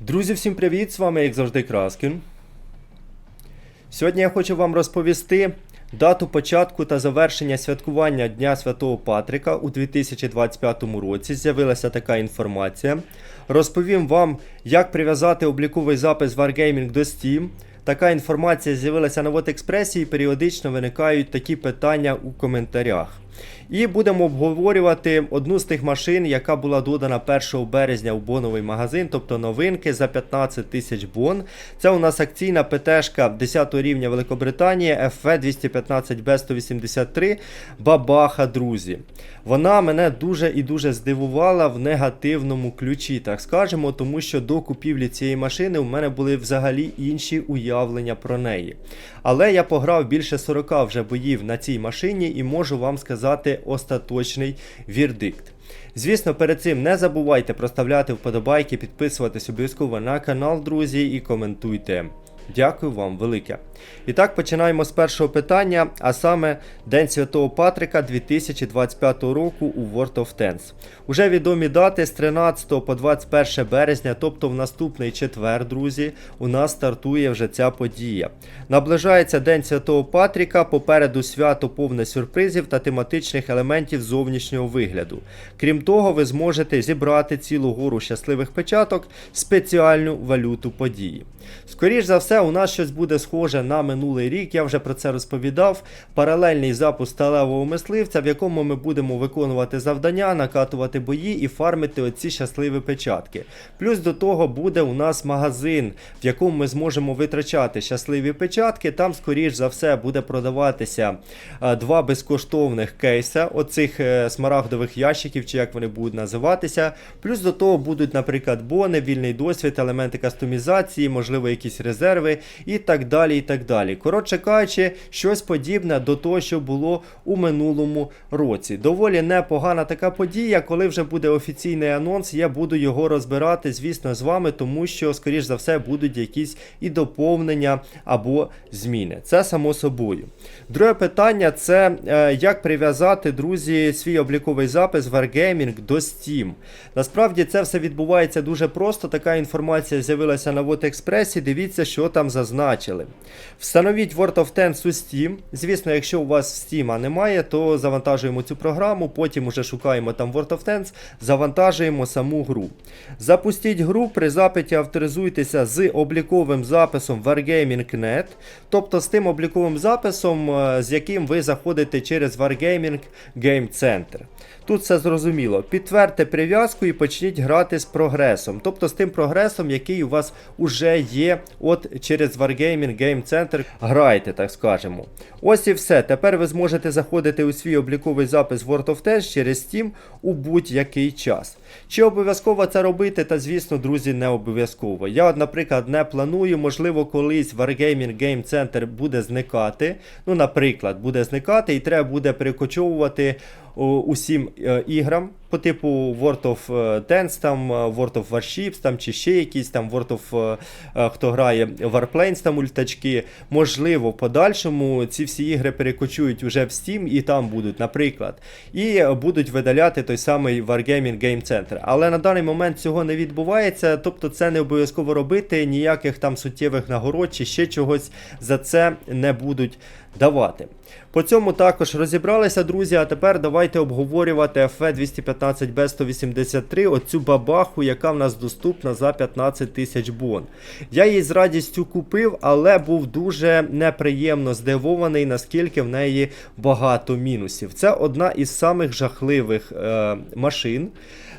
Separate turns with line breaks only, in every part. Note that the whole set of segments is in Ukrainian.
Друзі, всім привіт! З вами, як завжди, Краскін. Сьогодні я хочу вам розповісти дату початку та завершення святкування Дня Святого Патрика у 2025 році. З'явилася така інформація. Розповім вам, як прив'язати обліковий запис Wargaming до Steam. Така інформація з'явилася на WordExpress і періодично виникають такі питання у коментарях. І будемо обговорювати одну з тих машин, яка була додана 1 березня у боновий магазин, тобто новинки за 15 тисяч бон. Це у нас акційна ПТшка 10 рівня Великобританії FV215B183 Бабаха, друзі. Вона мене дуже і дуже здивувала в негативному ключі, так скажемо, тому що до купівлі цієї машини у мене були взагалі інші уявлення про неї. Але я пограв більше 40 вже боїв на цій машині і можу вам сказати остаточний вірдикт. Звісно, перед цим не забувайте проставляти вподобайки, підписуватись обов'язково на канал, друзі, і коментуйте. Дякую вам велике. І так, починаємо з першого питання, а саме День Святого Патрика 2025 року у World of Tanks. Уже відомі дати з 13 по 21 березня, тобто в наступний четвер, друзі, у нас стартує вже ця подія. Наближається День Святого Патріка, попереду свято повне сюрпризів та тематичних елементів зовнішнього вигляду. Крім того, ви зможете зібрати цілу гору щасливих печаток, спеціальну валюту події. Скоріш за все, у нас щось буде схоже на минулий рік. Я вже про це розповідав. Паралельний запуск сталевого мисливця, в якому ми будемо виконувати завдання, накатувати бої і фармити оці щасливі печатки. Плюс до того буде у нас магазин, в якому ми зможемо витрачати щасливі печатки. Там, скоріш за все, буде продаватися два безкоштовних кейса, оцих е, смарагдових ящиків, чи як вони будуть називатися. Плюс до того будуть, наприклад, бони, вільний досвід, елементи кастомізації, можливо, якісь резерви і так далі. і так далі. Коротше кажучи, щось подібне до того, що було у минулому році. Доволі непогана така подія. Коли вже буде офіційний анонс, я буду його розбирати, звісно, з вами, тому що, скоріш за все, будуть якісь і доповнення або зміни. Це само собою. Друге питання це е, як прив'язати, друзі, свій обліковий запис Wargaming до Steam. Насправді це все відбувається дуже просто. Така інформація з'явилася на WordExpress. Дивіться, що там зазначили. Встановіть World of Tanks у Steam. Звісно, якщо у вас Steam немає, то завантажуємо цю програму, потім уже шукаємо там World of Tanks, завантажуємо саму гру. Запустіть гру, при запиті авторизуйтеся з обліковим записом Wargaming.net, тобто з тим обліковим записом, е, з яким ви заходите через Wargaming Game Center. Тут все зрозуміло. Підтвердьте прив'язку і почніть грати з прогресом. Тобто з тим прогресом, який у вас уже є от через Wargaming Game Center. Грайте, так скажемо. Ось і все. Тепер ви зможете заходити у свій обліковий запис World of Tanks через Steam у будь-який час. Чи обов'язково це робити? Та звісно, друзі, не обов'язково. Я, наприклад, не планую, можливо, колись Wargaming Game Center буде зникати. Ну, наприклад, буде зникати і треба буде перекочовувати усім е, іграм по типу World of е, Tanks, там, е, World of Warships, там, чи ще якісь там World of хто грає Warplanes, там ультачки. Можливо, в подальшому ці всі ігри перекочують уже в Steam і там будуть, наприклад. І будуть видаляти той самий Wargaming Game Center. Але на даний момент цього не відбувається, тобто це не обов'язково робити, ніяких там суттєвих нагород чи ще чогось за це не будуть давати. По цьому також розібралися, друзі. А тепер давайте обговорювати FV215B183, оцю бабаху, яка в нас доступна за 15 тисяч бон. Я її з радістю купив, але був дуже неприємно здивований, наскільки в неї багато мінусів. Це одна із самих жахливих е, машин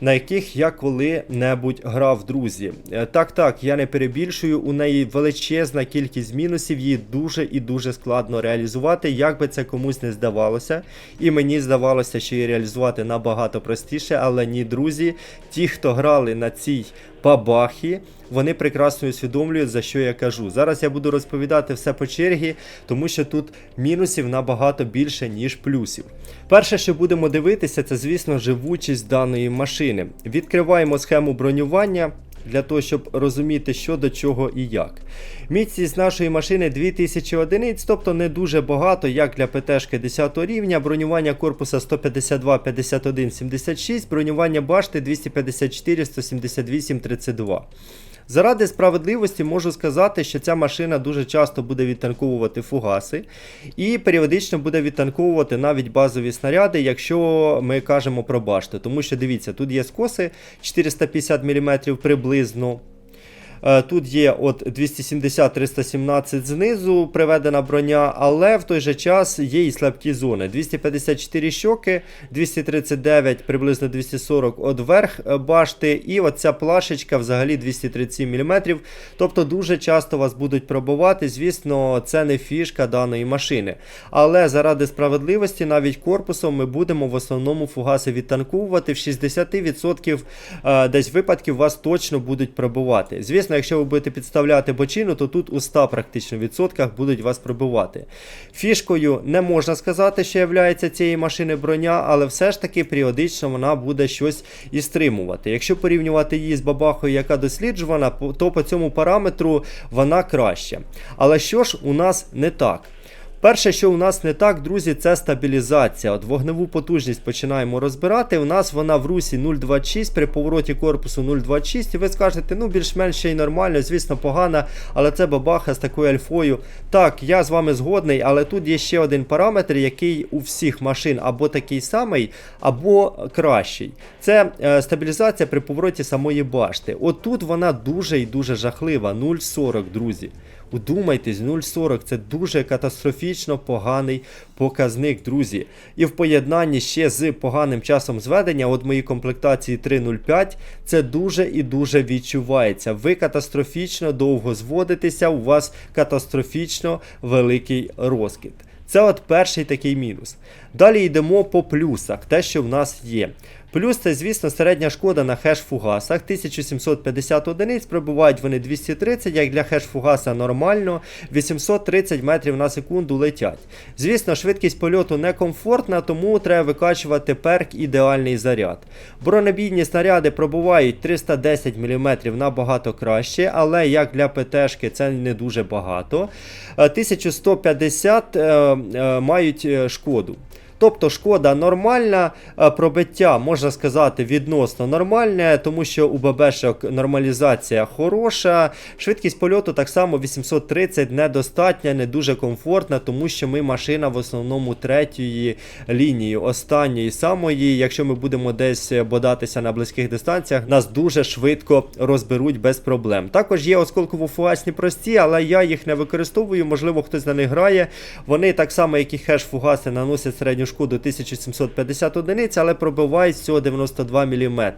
на яких я коли-небудь грав, друзі. Е, так, так, я не перебільшую, у неї величезна кількість мінусів, її дуже і дуже складно реалізувати, як би це комусь не здавалося. І мені здавалося, що її реалізувати набагато простіше, але ні, друзі, ті, хто грали на цій бабахі, вони прекрасно усвідомлюють, за що я кажу. Зараз я буду розповідати все по чергі, тому що тут мінусів набагато більше, ніж плюсів. Перше, що будемо дивитися, це, звісно, живучість даної машини. Відкриваємо схему бронювання. Для того, щоб розуміти, що до чого і як. Міцність нашої машини 2000 одиниць, тобто не дуже багато, як для ПТшки 10 рівня, бронювання корпуса 152, 51, 76, бронювання башти 254, 178, 32. Заради справедливості можу сказати, що ця машина дуже часто буде відтанковувати фугаси і періодично буде відтанковувати навіть базові снаряди, якщо ми кажемо про башту. Тому що дивіться, тут є скоси 450 мм приблизно. Е, Тут є от 270-317 знизу приведена броня, але в той же час є і слабкі зони. 254 щоки, 239, приблизно 240 от верх башти, і оця плашечка взагалі 237 мм. Тобто дуже часто вас будуть пробувати. Звісно, це не фішка даної машини. Але заради справедливості, навіть корпусом ми будемо в основному фугаси відтанковувати. В 60% е, десь випадків вас точно будуть пробувати. Звісно, якщо ви будете підставляти бочину, то тут у 100 практично відсотках будуть вас пробивати. Фішкою не можна сказати, що є цієї машини броня, але все ж таки періодично вона буде щось і стримувати. Якщо порівнювати її з бабахою, яка досліджувана, то по цьому параметру вона краще. Але що ж у нас не так? Перше, що у нас не так, друзі, це стабілізація. От вогневу потужність починаємо розбирати. У нас вона в русі 0,26, при повороті корпусу 0,26. І ви скажете, ну більш-менш ще й нормально, звісно, погана, але це бабаха з такою альфою. Так, я з вами згодний, але тут є ще один параметр, який у всіх машин або такий самий, або кращий. Це е, стабілізація при повороті самої башти. От тут вона дуже і дуже жахлива. 0,40, друзі. Удумайтесь, 0,40 це дуже катастрофічно поганий показник, друзі. І в поєднанні ще з поганим часом зведення, от моїй комплектації 3.05, це дуже і дуже відчувається. Ви катастрофічно довго зводитеся, у вас катастрофічно великий розкид. Це от перший такий мінус. Далі йдемо по плюсах, те, що в нас є. Плюс це, звісно, середня шкода на хеш-фугасах. 1750 одиниць, пробувають вони 230, як для хеш-фугаса нормально, 830 метрів на секунду летять. Звісно, швидкість польоту некомфортна, тому треба викачувати перк ідеальний заряд. Бронебійні снаряди пробувають 310 мм набагато краще, але як для ПТшки це не дуже багато. Е, 1150 е, е, мають е, шкоду. Тобто шкода нормальна, е, пробиття, можна сказати, відносно нормальне, тому що у ББшок нормалізація хороша. Швидкість польоту так само 830 недостатня, не дуже комфортна, тому що ми машина в основному третьої лінії, останньої самої. Якщо ми будемо десь бодатися на близьких дистанціях, нас дуже швидко розберуть без проблем. Також є осколково-фугасні прості, але я їх не використовую. Можливо, хтось на них грає. Вони так само, як і хеш-фугаси, наносять середню шкоду 1750 одиниць, але пробивають всього 92 мм.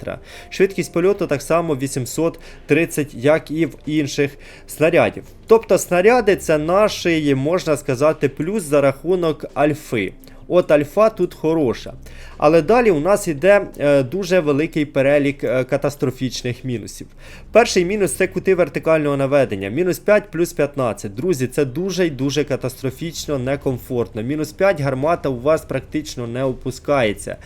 Швидкість польоту так само 830, як і в інших снарядів. Тобто снаряди це наш, можна сказати, плюс за рахунок альфи. От альфа тут хороша. Але далі у нас йде е, дуже великий перелік е, катастрофічних мінусів. Перший мінус це кути вертикального наведення. Мінус 5 плюс 15. Друзі, це дуже і дуже катастрофічно некомфортно. Мінус 5 гармата у вас практично не опускається.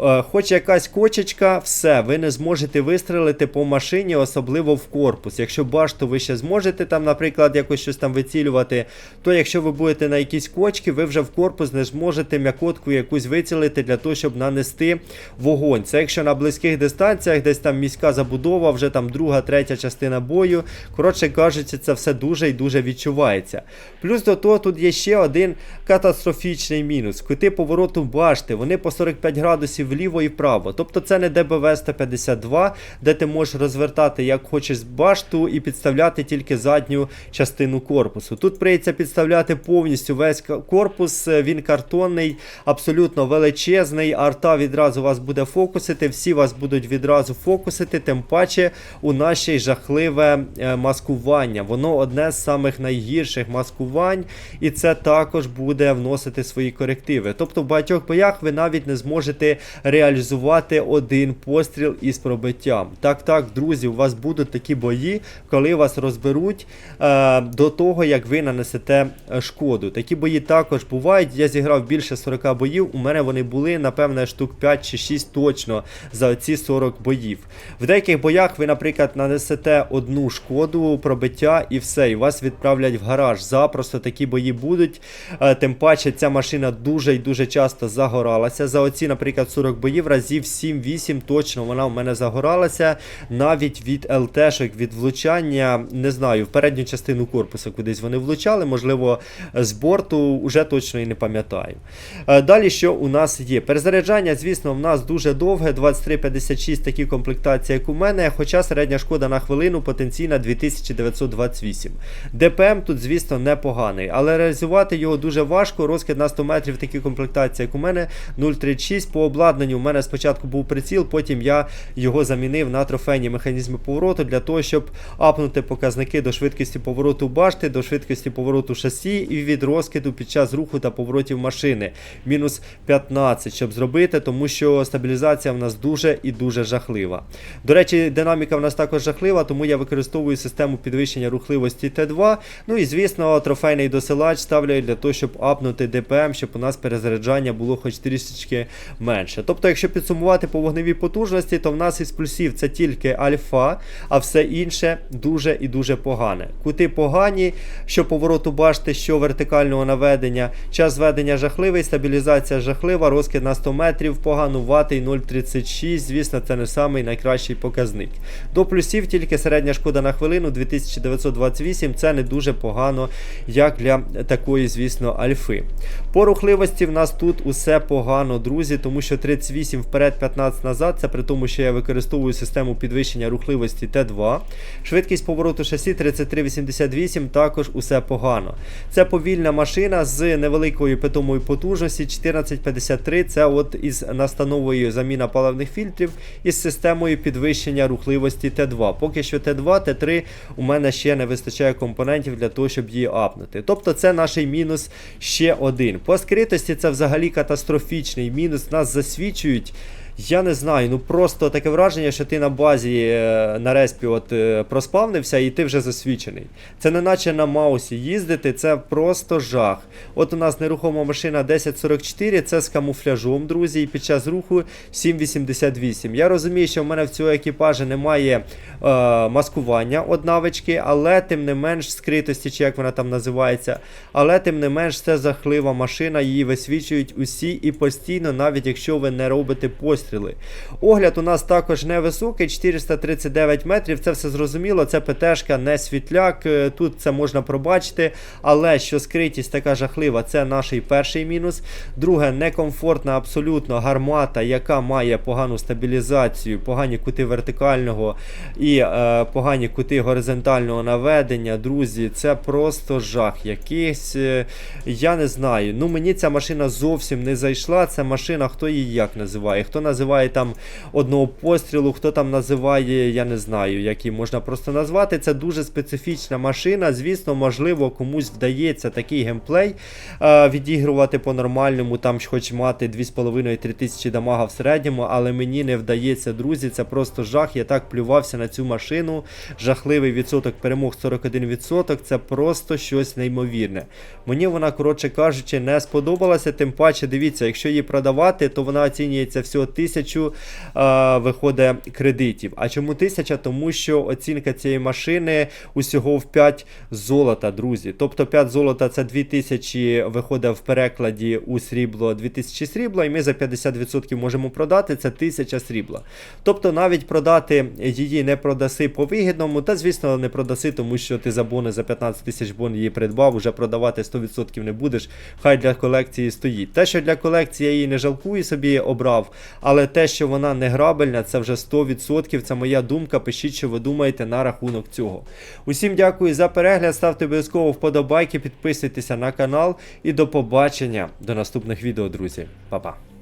Е, Хоч якась кочечка, все, ви не зможете вистрелити по машині, особливо в корпус. Якщо башту ви ще зможете там, наприклад, якось щось там вицілювати, то якщо ви будете на якісь кочки, ви вже в корпус не зможете м'якотку якусь вицілити для того, щоб нанести вогонь. Це якщо на близьких дистанціях, десь там міська забудова, вже там друга, третя частина бою. Коротше кажучи, це все дуже і дуже відчувається. Плюс до того тут є ще один катастрофічний мінус. Кути повороту башти, вони по 45 градусів вліво і вправо. Тобто це не ДБВ 152, де ти можеш розвертати як хочеш башту і підставляти тільки задню частину корпусу. Тут прийдеться підставляти повністю весь корпус, е, він картонний, абсолютно величезний. Арта відразу вас буде фокусити, всі вас будуть відразу фокусити, тим паче у нас ще й жахливе е, маскування. Воно одне з самих найгірших маскувань, і це також буде вносити свої корективи. Тобто в багатьох боях ви навіть не зможете реалізувати один постріл із пробиттям. Так, так, друзі, у вас будуть такі бої, коли вас розберуть е, до того, як ви нанесете е, шкоду. Такі бої також бувають. Я зіграв більше 40 боїв. У мене вони були, напевне, штук 5 чи 6 точно за ці 40 боїв. В деяких боях ви, наприклад, нанесете одну шкоду, пробиття і все, і вас відправлять в гараж. Запросто такі бої будуть. Е, тим паче ця машина дуже і дуже часто загоралася. За оці, наприклад, 40 40 боїв, разів 7-8 точно вона в мене загоралася. Навіть від ЛТшок, від влучання, не знаю, в передню частину корпусу кудись вони влучали, можливо, з борту, уже точно і не пам'ятаю. Е, Далі, що у нас є? Перезаряджання, звісно, в нас дуже довге, 2356 такі комплектації, як у мене, хоча середня шкода на хвилину потенційна 2928. ДПМ тут, звісно, непоганий, але реалізувати його дуже важко. Розкид на 100 метрів такі комплектації, як у мене 0,36. По обладнанню у мене спочатку був приціл, потім я його замінив на трофейні механізми повороту для того, щоб апнути показники до швидкості повороту башти, до швидкості повороту шасі і від розкиду під час руху та поворотів машини. Мінус 15, щоб зробити, тому що стабілізація в нас дуже і дуже жахлива. До речі, динаміка в нас також жахлива, тому я використовую систему підвищення рухливості Т2. Ну і звісно, трофейний досилач ставлю для того, щоб апнути ДПМ, щоб у нас перезаряджання було хоч трішечки менше. Тобто, якщо підсумувати по вогневій потужності, то в нас із плюсів це тільки альфа, а все інше дуже і дуже погане. Кути погані, що повороту башти, що вертикального наведення, час зведення жахливий, стабілізація жахлива, розкид на 100 метрів, погануватий 0,36. Звісно, це не самий найкращий показник. До плюсів тільки середня шкода на хвилину 2928. Це не дуже погано, як для такої, звісно, альфи. По рухливості в нас тут усе погано, друзі, тому що 38 вперед, 15 назад. Це при тому, що я використовую систему підвищення рухливості Т2. Швидкість повороту шасі 3388, також усе погано. Це повільна машина з невеликою питомою потужності 1453. Це от із настановою заміна паливних фільтрів із системою підвищення рухливості Т2. Поки що Т2, Т3 у мене ще не вистачає компонентів для того, щоб її апнути. Тобто це наш мінус ще один. По скритості це взагалі катастрофічний мінус. Нас засвічують. Я не знаю, ну просто таке враження, що ти на базі е, на респі от е, проспавнився і ти вже засвічений. Це не наче на маусі їздити, це просто жах. От у нас нерухома машина 1044, це з камуфляжом, друзі, і під час руху 788. Я розумію, що в мене в цього екіпажі немає е, маскування од навички, але тим не менш скритості, чи як вона там називається. Але тим не менш це жахлива машина, її висвічують усі і постійно, навіть якщо ви не робите постріли. Огляд у нас також невисокий, 439 метрів. Це все зрозуміло. Це ПТшка, не світляк. е, Тут це можна пробачити. Але що скритість така жахлива, це наш перший мінус. Друге, некомфортна абсолютно гармата, яка має погану стабілізацію, погані кути вертикального і е, погані кути горизонтального наведення. Друзі, це просто жах. Якийсь, е, я не знаю. Ну мені ця машина зовсім не зайшла. Це машина, хто її як називає. Хто називає там одного пострілу, хто там називає, я не знаю, як її можна просто назвати. Це дуже специфічна машина. Звісно, можливо, комусь вдається такий геймплей е, відігрувати по-нормальному, там хоч мати 2,5-3 тисячі дамага в середньому, але мені не вдається, друзі. Це просто жах. Я так плювався на цю машину. Жахливий відсоток перемог 41%. Це просто щось неймовірне. Мені вона, коротше кажучи, не сподобалася. Тим паче, дивіться, якщо її продавати, то вона оцінюється всього тисячу е, виходить кредитів. А чому тисяча? Тому що оцінка цієї машини усього в 5 золота, друзі. Тобто 5 золота це 2000 виходить в перекладі у срібло 2000 срібла, і ми за 50% можемо продати це 1000 срібла. Тобто навіть продати її не продаси по вигідному, та звісно не продаси, тому що ти за бони за 15 тисяч бон її придбав, уже продавати 100% не будеш. Хай для колекції стоїть. Те, що для колекції я її не жалкую, собі обрав. Але те, що вона не грабельна, це вже 100%. Це моя думка. Пишіть, що ви думаєте на рахунок цього. Усім дякую за перегляд. Ставте обов'язково вподобайки, підписуйтеся на канал і до побачення до наступних відео, друзі. Па-па.